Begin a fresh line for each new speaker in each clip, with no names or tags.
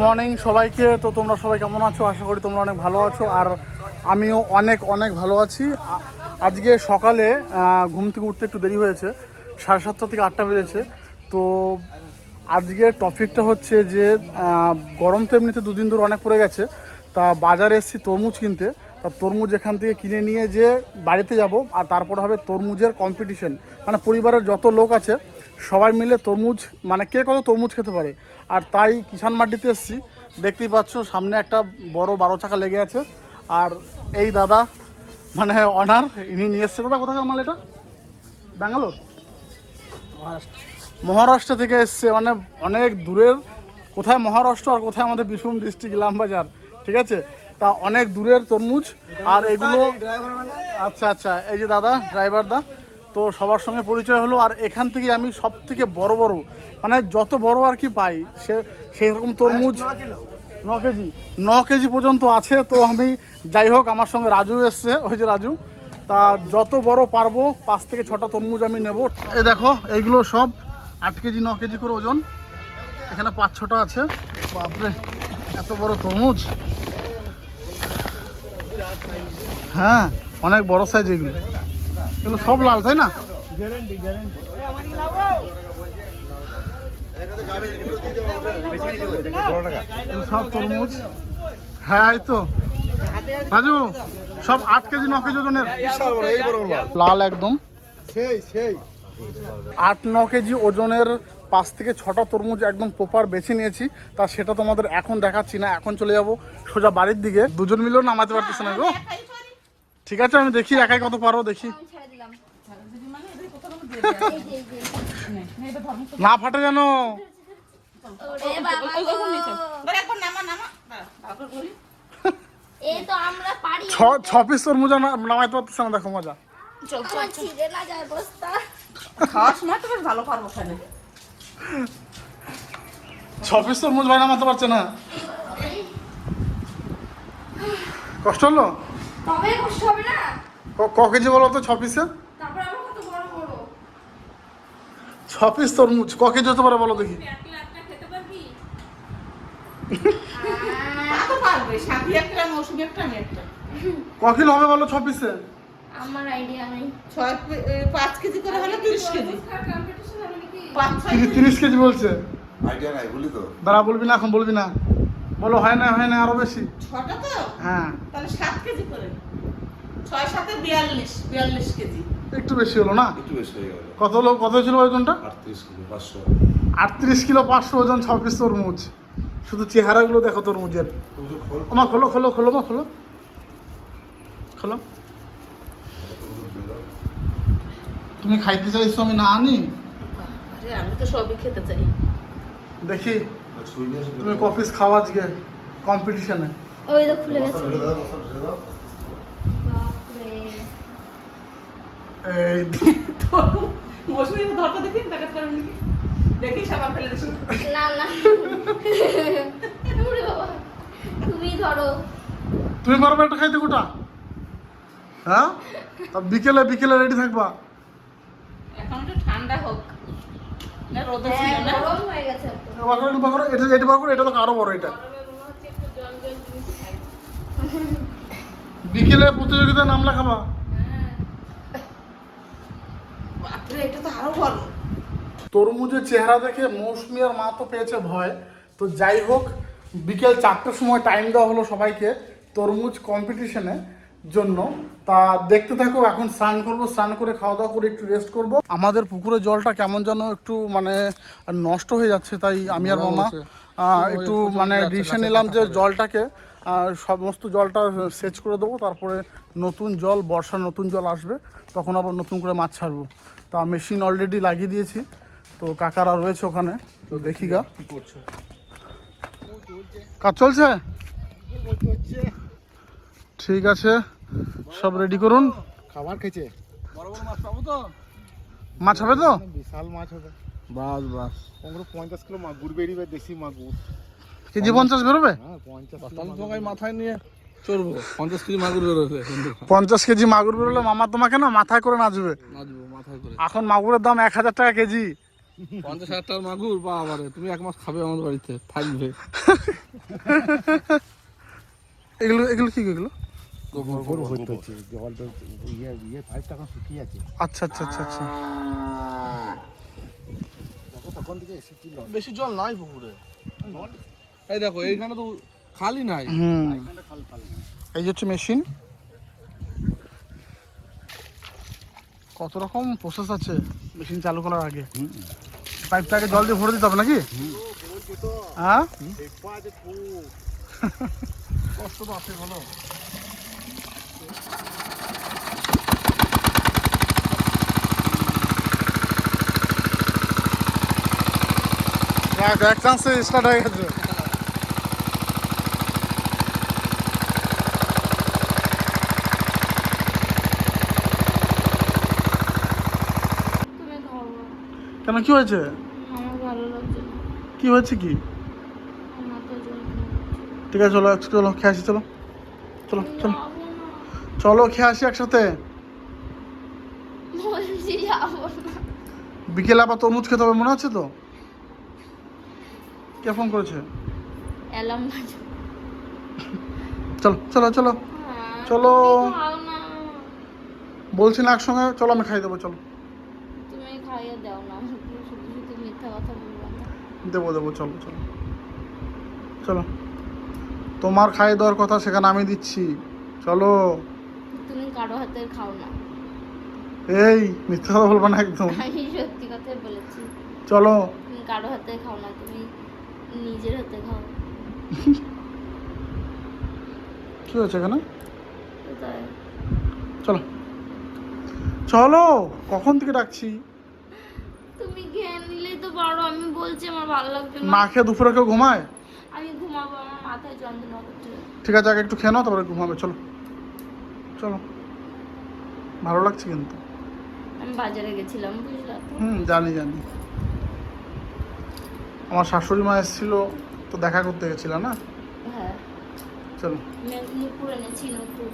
Morning সবাইকে। তো তোমরা সবাই কেমন আছো? আশা করি তোমরা অনেক ভালো আছো। আর আমিও অনেক অনেক ভালো আছি। আজকে সকালে ঘুম থেকে উঠতে একটু দেরি হয়েছে। সাড়ে সাতটা থেকে আটটা বেজেছে। তো আজকে টপিকটা হচ্ছে যে গরম তো এমনিতে দুদিন ধরে অনেক পড়ে গেছে। তা বাজারে এসেছি তরমুজ কিনতে। তা তরমুজ এখান থেকে কিনে নিয়ে যে বাড়িতে যাব। আর তারপর হবে তরমুজের কম্পিটিশন মানে পরিবারের যত লোক আছে সবাই মিলে তরমুজ মানে কে কত তরমুজ খেতে পারে? আর তাই কিষান মাটিতে এসেছি। দেখতেই পাচ্ছ সামনে একটা বড় বারো চাকা লেগে আছে। আর এই দাদা মানে অনার ইনি নিয়ে এসছে। দাদা কোথাকার মাল এটা? ব্যাঙ্গালোর? মহারাষ্ট্র। থেকে এসছে মানে অনেক দূরের। কোথায় মহারাষ্ট্র আর কোথায় আমাদের বীরভূম ডিস্ট্রিক্ট ইলামবাজার? ঠিক আছে? তা অনেক দূরের তরমুজ। আর এগুলো আচ্ছা আচ্ছা এই যে দাদা ড্রাইভার দা। তো সবার সঙ্গে পরিচয় হলো আর এখান থেকে আমি সব থেকে বড় বড় মানে যত বড় আর কি পাই সে সেই রকম তরমুজ ন কেজি ন কেজি পর্যন্ত আছে তো আমি যাই হোক আমার সঙ্গে রাজু এসছে ওই যে রাজু। তা যত বড় পারব পাঁচ থেকে ছটা তরমুজ আমি নেব। এই দেখো এইগুলো সব আট কেজি ন কেজি করে ওজন। এখানে পাঁচ ছটা আছে। বাপরে এত বড় তরমুজ। হ্যাঁ অনেক বড় সাইজ এগুলো। এগুলো সব লাল, তাই না? সব তরমুজ। হ্যাঁ এই তো। রাজু সব আট কেজি, ন কেজি ওজনের? লাল একদম।
সেই সেই
আট, ন কেজি ওজনের পাঁচ থেকে ছটা তরমুজ একদম প্রপার বেছে নিয়েছি। তা সেটা তোমাদের এখন দেখাচ্ছি না, এখন চলে যাব সোজা বাড়ির দিকে। দুজন মিলেও নামাতে পারতেছে না গো। ঠিক আছে, আমি দেখি, একাই কত পারো, দেখি। না ফাটে যেন। ছ পিস নামাইতে পারতেছে না দেখো মজা
আমার ছিঁড়ে না
খাওয়ার সময় তো বেশ ভালো পারব
ছ পিস তরমুজ ভাই নামাতে পারছে না। কষ্ট হলো?
তবে কষ্ট হবে না।
ক- ক কেজি বলো তো ছ পিসে
তারপর আবার কত বড় বড়
ছ পিস তরমুজ ক কেজি হতে পারে বলো দেখি।
তা তো পারবে সাথী একটা মৌসুমি একটা আমি একটা
ক কিলো হবে বলো ছ পিসে
আমার আইডিয়া নেই।
ছয় পাঁচ কেজি করে হলে তিরিশ কেজি। পাঁচ ছয়
তিরিশ তিরিশ কেজি বলছে।
আইডিয়া নাই বলি তো।
দাঁড়া বলবি না এখন বলবি না। বলো হয় না হয় না আরও বেশি।
ছটা তো?
হ্যাঁ।
তাহলে সাত কেজি করে। ছয় সাথে বিয়াল্লিশ বিয়াল্লিশ কেজি।
একটু বেশি হলো না?
একটু বেশি হয়ে গেল।
কত লোক কত ছিল ওজনটা?
আটত্রিশ কিলো পাঁচশো।
আটত্রিশ কিলো পাঁচশো ওজন ছ পিস তরমুজ। শুধু চেহারাগুলো দেখো তরমুজের। আমার খোলো। খোলো খোলো মা খোলো। খোলো। তুমি খাইতে চাইছো আমি না আনি?
আরে আমি তো সবই খেতে চাই।
দেখি। তুমি কপিস খাওয়া আজকে কম্পিটিশনে
ওই তো খুলে গেছে বাপরে
এই
মৌসুমি ধরতে দেখি দেখা করেন নাকি দেখি? সাবান ফেলে দিচ্ছি।
না না। ওরে বাবা তুমি ধরো।
তুমি একটা খাইতে গোটা? হ্যাঁ? বিকেলে বিকেলে রেডি থাকবা?
এখন একটু ঠান্ডা হোক। না? রোদে
হ্যাঁ
ছিল না
গরম হয়ে গেছে একটু।
বার করো, একটু বার করো। এটা এটা বার করো, এটা তো আরও বড় এটা বিকেলে প্রতিযোগিতা নাম লেখাবা
এটা তো আরও বড়
তরমুজের চেহারা দেখে মৌসুমি আর মা তো পেয়েছে ভয়। তো যাই হোক বিকেল চারটের সময় টাইম দেওয়া হলো সবাইকে তরমুজ কম্পিটিশনে জন্য। তা দেখতে থাকো এখন স্নান করব স্নান করে খাওয়া দাওয়া করে একটু রেস্ট করব। আমাদের পুকুরের জলটা কেমন যেন একটু মানে নষ্ট হয়ে যাচ্ছে তাই আমি আর মামা আহ, একটু মানে ডিসিশন নিলাম যে জলটাকে আহ, সমস্ত জলটা সেচ করে দেবো তারপরে নতুন জল বর্ষার নতুন জল আসবে তখন আবার নতুন করে মাছ ছাড়বো। তা মেশিন অলরেডি লাগিয়ে দিয়েছি তো কাকারা রয়েছে ওখানে তো দেখি গা। কাজ চলছে? ঠিক আছে সব রেডি করুন।
খাবার খেয়েছে?
মাছ হবে তো?
বিশাল মাছ হবে।
বাস বাস।
পনেরো পঞ্চাশ কিলো মাগুর বেরিয়ে দেশি মাগুর
কেজি পঞ্চাশ বেরোবে?
হ্যাঁ
তোমাকে মাথায় নিয়ে চলবো পঞ্চাশ কেজি মাগুর বেরোবে।
পঞ্চাশ কেজি মাগুর বেরোলে মামা তোমাকে না মাথায় করে নাচবে।
নাচবো মাথায় করে।
এখন মাগুরের দাম এক হাজার টাকা কেজি।
পঞ্চাশ হাজার টাকার মাগুর? বাবারে তুমি এক মাস খাবে আমাদের বাড়িতে থাকবে।
এগুলো এগুলো কি এগুলো?
ইয়ে ইয়ে পাইপটা এখন শুকিয়ে আছে।
আচ্ছা আচ্ছা আচ্ছা আচ্ছা।
বেশি জল নাই পুকুরে। এই দেখো এইখানে তো খালি নাই।
হুম। এই যে হচ্ছে মেশিন। কত রকম প্রসেস আছে মেশিন চালু করার আগে? পাইপটাকে জল দিয়ে ভরে দিতে হবে নাকি? হ্যাঁ? কষ্ট তো আছে ভালো এক চান্সে স্টার্ট হয়ে গেছে
তুমি ধরো
কেন কি হয়েছে? কি হয়েছে কি? ঠিক আছে চলো চলো খেয়ে আসি চলো। চলো চলো। চলো খেয়ে আসি একসাথে। বিকেলে আবার তরমুজ খেতে হবে মনে আছে তো? কে ফোন করেছে? চলো চলো চলো।
হ্যাঁ,
চলো। বলছি না একসঙ্গে চলো আমি খাই দেবো চলো।
তুমি খাইয়ে দাও না আমাকে শুধু শুধু মিথ্যা কথা বলব না
দেবো দেবো চলো চলো। চলো। তোমার খাই দেওয়ার কথা সেখানে আমি দিচ্ছি। চলো।
তুমি কারও হাতের খাও না।
এই মিথ্যা কথা বলব না একদম।
আমি সত্যি কথাই বলেছি।
চলো।
তুমি কারও হাতে খাও না তুমি নিজের হাতে খাও।
কি হয়েছে এখানে? চলো। চলো! কখন থেকে ডাকছি?
তুমি তো পারো আমি বলছি আমার ভালো লাগছে
না। খেয়ে দুপুরে কেউ ঘুমায়?
আমি ঘুমাবো আমার মাথায় যন্ত্রণা করছে
ঠিক আছে আগে একটু খেয়ে নাও তারপরে ঘুমাবে চলো। চলো। ভালো লাগছে কিন্তু।
আমি বাজারে গেছিলাম বুঝলা
হুম জানি জানি। আমার শাশুড়ি মা এসেছিল তো দেখা করতে গেছিল না?
হ্যাঁ।
চলো।
মেদিনীপুর এনেছি নতুন।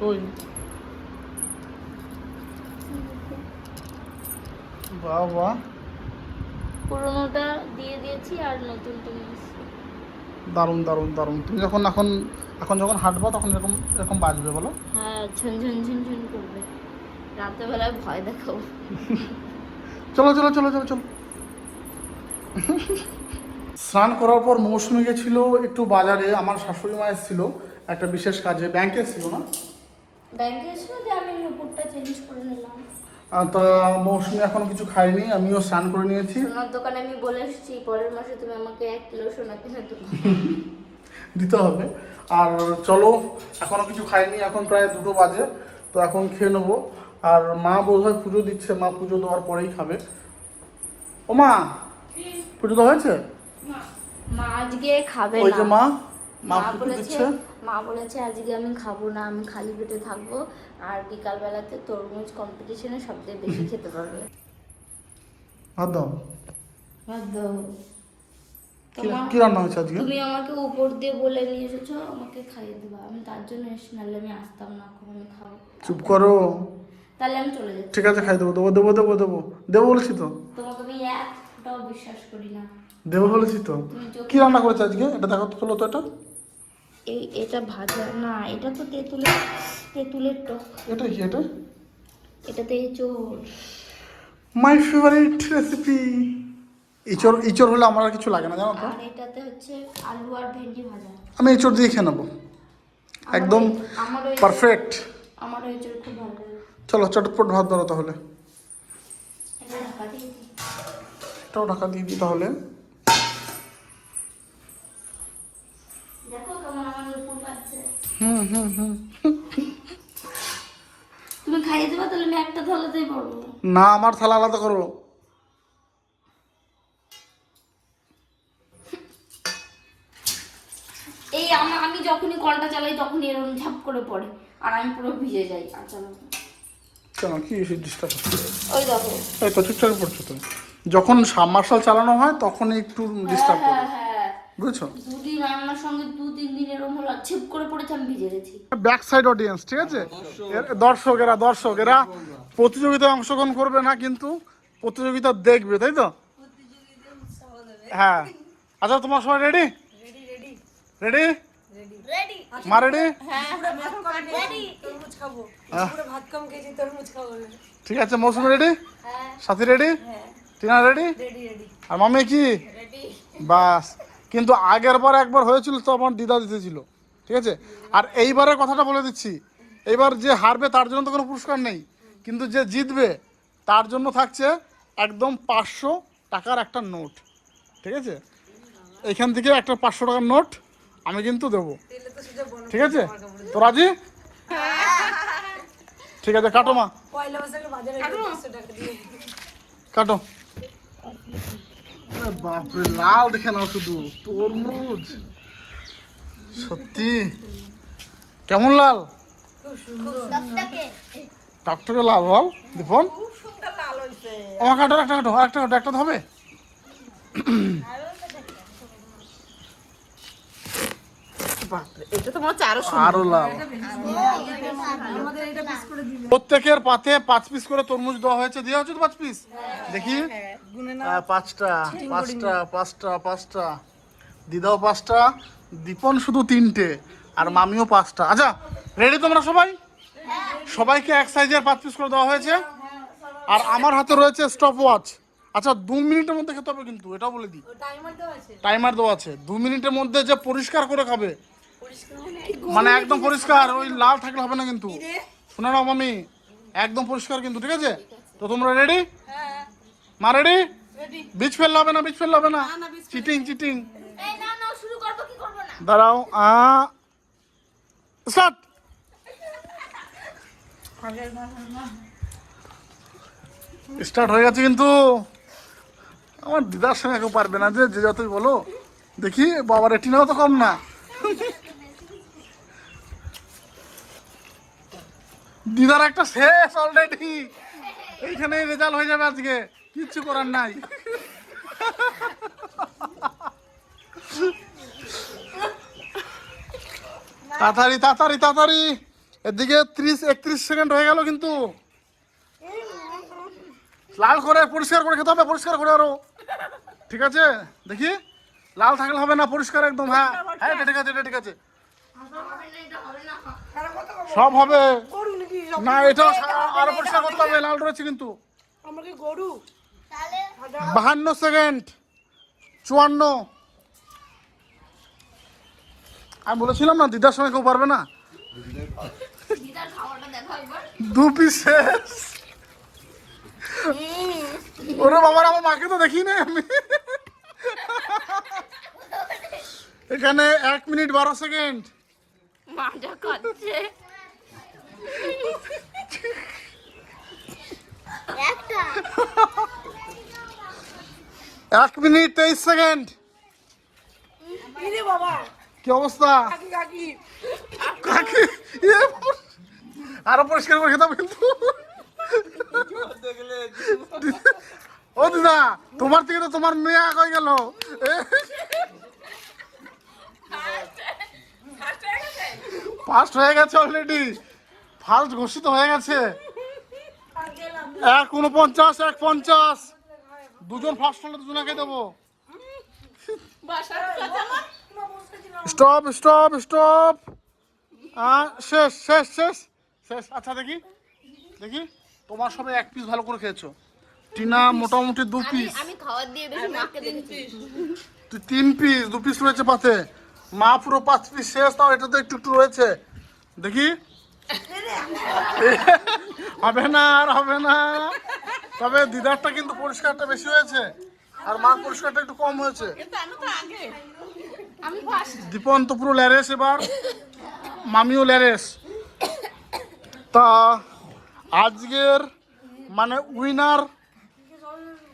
কই? বাহ বাহ
পুরোনোটা দিয়ে দিয়েছি আর নতুনটা নিয়ে এসেছি।
দারুণ দারুণ দারুণ। তুমি যখন এখন এখন যখন হাঁটবো তখন এরকম এরকম বাজবে বলো?
হ্যাঁ ঝনঝন ঝনঝন করবে। রাত্রেবেলায় ভয় দেখাবো।
চলো চলো চলো চলো চলো। স্নান করার পর মৌসুমি গেছিল একটু বাজারে আমার শাশুড়ি মা এসেছিল একটা বিশেষ কাজে। ব্যাংকে ছিল না?
ব্যাংকে এসে যে আমি নুপুরটা চেঞ্জ করে নিলাম।
তা মৌসুমি এখনও কিছু খাইনি আমিও স্নান করে নিয়েছি।
সোনার দোকানে আমি বলে এসেছি পরের মাসে তুমি আমাকে এক কিলো সোনা কিনে
দিতে হবে। আর চলো এখনও কিছু খাইনি এখন প্রায় দুটো বাজে তো এখন খেয়ে নেব। আর মা বোধহয় পুজো দিচ্ছে মা পুজো দেওয়ার পরেই খাবে। ও মা পুজো দেওয়া হয়েছে?
মা আজকে খাবে
ওই যে মা? মা
বলেছে মা বলেছে আজকে আমি খাব না আমি খালি পেটে থাকব আর বিকাল বেলাতে তরমুজ কম্পিটিশনে সবচেয়ে বেশি খেতে পারবে।
ভাত দাও কি- রান্না হয়েছে আজকে?
তুমি আমাকে উপর দিয়ে বলে নিয়ে এসেছ আমাকে খাইয়ে দেবা। আমি তার জন্য এসে নাহলে আমি আসতাম না আমি খাব।
চুপ করো।
তাহলে আমি চলে যাচ্ছি
ঠিক আছে খাই দেবো দেবো দেবো দেবো দেবো। দেবো বলেছি তো?
তোমাকে আমি এক ফোঁটাও বিশ্বাস করি না।
দেবো বলেছি তো?
তুমি
কি রান্না করেছে আজকে? এটা দেখো তো এটা।
এই এটা ভাজা না এটা তো তেঁতুলের তেঁতুলের টক।
এটা কি এটা?
এটাতে চোর।
মাই ফেভারিট রেসিপি ইচড় ইচড় হলে আমার আর কিছু লাগে না জানো তো?
আর এটাতে হচ্ছে আলু আর ভেন্ডি ভাজা।
আমি ইচড় দিয়ে খেয়ে নেব। একদম পারফেক্ট
আমার চোর খুব ভালো লাগে।
চলো চটপট ভাত ধরো তাহলে। এটাও ঢাকা দিয়ে দিই তাহলে। হুম হুম হুম
তুমি খাইয়ে দেবা তাহলে আমি একটা থালাতেই পারব
না আমার থালা আলাদা করো।
এই আমা- আমি যখনই কলটা চালাই তখনই এরকম ঝাপ করে পড়ে। আর আমি পুরো ভিজে যাই আর চালাবো
কেন কি ডিস্টার্ব
ওই দেখো।
এই তো চুপচাপ পড়ছো তো যখন সাবমার্শাল চালানো হয় তখনই একটু ডিস্টার্ব
হ্যাঁ
করে।
হ্যাঁ।
বুঝেছ?
দুদিন রান্নার সঙ্গে দু তিন দিন এরকম হলো ছিপ করে পড়েছে আমি ভিজে গেছি।
ব্যাক সাইড অডিয়েন্স ঠিক আছে? এর- দর্শক। এরা দর্শক এরা প্রতিযোগিতায় অংশগ্রহণ করবে না কিন্তু প্রতিযোগিতা দেখবে তাই তো? হ্যাঁ। আচ্ছা তোমার সবাই রেডি রেডি
রেডি
মা রেডি
রেডি
ঠিক আছে মৌসুমি রেডি
হ্যাঁ।
সাথী রেডি টিনা রেডি আর মামি কি?
রেডি
বাস। কিন্তু আগের বার একবার হয়েছিল তো আমার দিদা দিতেছিল ঠিক আছে? আর এইবারের কথাটা বলে দিচ্ছি এইবার যে হারবে তার জন্য তো কোনো পুরস্কার নেই কিন্তু যে জিতবে তার জন্য থাকছে একদম পাঁচশো টাকার একটা নোট ঠিক আছে? এইখান থেকে একটা পাঁচশো টাকার নোট আমি কিন্তু দেবো ঠিক আছে? তো রাজি? ঠিক আছে কাটো মা। কাটো। বাপরে লাল দেখে নাও শুধু তরমুজ। সত্যি? কেমন লাল? টকটকে লাল বল দীপন। আমার কাটো একটা কাটো আরেকটা কাটো একটা হবে। প্রত্যেকের পাতে পাঁচ পিস করে তরমুজ দেওয়া হয়েছে। দেওয়া হচ্ছে পাঁচ পিস? দেখি। হ্যাঁ, পাঁচটা পাঁচটা পাঁচটা পাঁচটা। দিদাও পাঁচটা। দীপন শুধু তিনটে আর মামিও পাঁচটা। আচ্ছা রেডি তোমরা সবাই? সবাইকে এক সাইজের পাঁচ পিস করে দেওয়া হয়েছে। আর আমার হাতে রয়েছে স্টপ ওয়াচ আচ্ছা দু মিনিটের মধ্যে খেতে হবে কিন্তু এটাও বলে দিই।
টাইমার দেওয়া আছে।
টাইমার দেওয়া আছে। দু মিনিটের মধ্যে যে পরিষ্কার করে খাবে। মানে একদম পরিষ্কার ওই লাল থাকলে হবে না কিন্তু। শোনো মামি একদম পরিষ্কার কিন্তু ঠিক আছে? তো তোমরা রেডি মা রেডি বীজ ফেললে হবে না বীজ ফেললে হবে না? Cheating cheating. দাঁড়াও আ স্টার্ট স্টার্ট হয়ে গেছে কিন্তু। আমার দিদার সঙ্গে কেউ পারবে না যে যে যতই বলো। দেখি বাবার এটিনাও তো কম না। দিদার একটা শেষ অলরেডি এইখানে রেজাল্ট হয়ে যাবে আজকে। কিচ্ছু করার নাই। তাড়াতাড়ি তাড়াতাড়ি তাড়াতাড়ি। এদিকে ত্রিশ একত্রিশ সেকেন্ড হয়ে গেল কিন্তু। লাল করে পরিষ্কার করে খেতে হবে পরিষ্কার করে আরও। ঠিক আছে? দেখি? লাল থাকলে হবে না পরিষ্কার একদম হ্যাঁ। হ্যাঁ এটা ঠিক আছে এটা ঠিক আছে। সব হবে। না এটাও সা- আরও পরিষ্কার করতে হবে লাল রয়েছে কিন্তু।
আমরা কি গরু?
বাহান্ন সেকেন্ড চুয়ান্ন। আমি বলেছিলাম না দিদার সঙ্গে কেউ পারবে না। দু পিস শেষ ওরে বাবার আমার মাকে তো দেখি নাই আমি। এখানে এক মিনিট বারো সেকেন্ড।
একটা।
এক মিনিট তেইশ সেকেন্ড। কি অবস্থা?
কাকি
ইয়ে, আরও পরিষ্কার করে খেতে হবে কিন্তু। ও দিদা তোমার থেকে তো তোমার মেয়ে আগ হয়ে গেল। ফার্স্ট হয়ে গেছে অলরেডি ফার্স্ট ঘোষিত হয়ে গেছে। এক উনপঞ্চাশ এক পঞ্চাশ। দুজন ফার্স্ট হলে দুজনকে দেবো। স্টপ স্টপ স্টপ শেষ শেষ শেষ শেষ। আচ্ছা দেখি দেখি। তোমার সবাই এক পিস ভালো করে খেয়েছো। টিনা মোটামুটি দু পিস
আমি খাওয়ার দিয়ে বেশি মাকে দেখেছি।
তুই তিন পিস দু পিস রয়েছে পাতে। মা পুরো পাঁচ পিস শেষ তাও এটা তো একটু একটু রয়েছে। দেখি। হবে না আর হবে না। তবে দিদারটা কিন্তু পরিষ্কারটা বেশি হয়েছে আর মার পরিষ্কারটা একটু কম হয়েছে।
কিন্তু আমি তো আগে আমি ফার্স্ট
দীপন তো পুরো ল্যারেস এবার মামিও ল্যারেস। তা আজকের মানে উইনার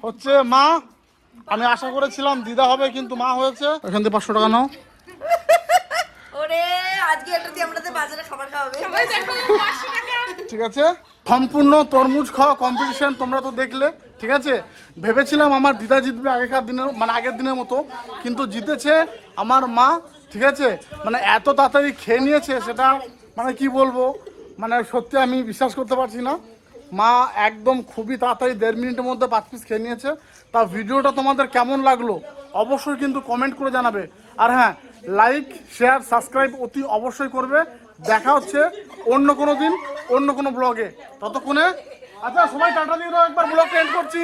হচ্ছে মা। আমি আশা করেছিলাম দিদা হবে কিন্তু মা হয়েছে। এখান থেকে পাঁচশো টাকা নাও।
ওরে আজকে একটা দিয়ে আমাদের বাজারে খাবার খাওয়াবে।
ঠিক আছে? সম্পূর্ণ তরমুজ খাওয়া কম্পিটিশন তোমরা তো দেখলে, ঠিক আছে? ভেবেছিলাম আমার দিদা জিতবে আগেকার দিনের মানে আগের দিনের মতো, কিন্তু জিতেছে আমার মা, ঠিক আছে? মানে এত তাড়াতাড়ি খেয়ে নিয়েছে সেটা মানে কি বলব? মানে সত্যি আমি বিশ্বাস করতে পারছি না। মা একদম খুবই তাড়াতাড়ি দেড় মিনিটের মধ্যে পাঁচ পিস খেয়ে নিয়েছে। তা ভিডিওটা তোমাদের কেমন লাগল? অবশ্যই কিন্তু কমেন্ট করে জানাবে। আর হ্যাঁ লাইক শেয়ার সাবস্ক্রাইব অতি অবশ্যই করবে। দেখা হচ্ছে অন্য কোনো দিন, অন্য কোনো ব্লগে। ততক্ষণে আচ্ছা সবাই টাটা দিয়ে একবার ব্লগটা এন্ড করছি।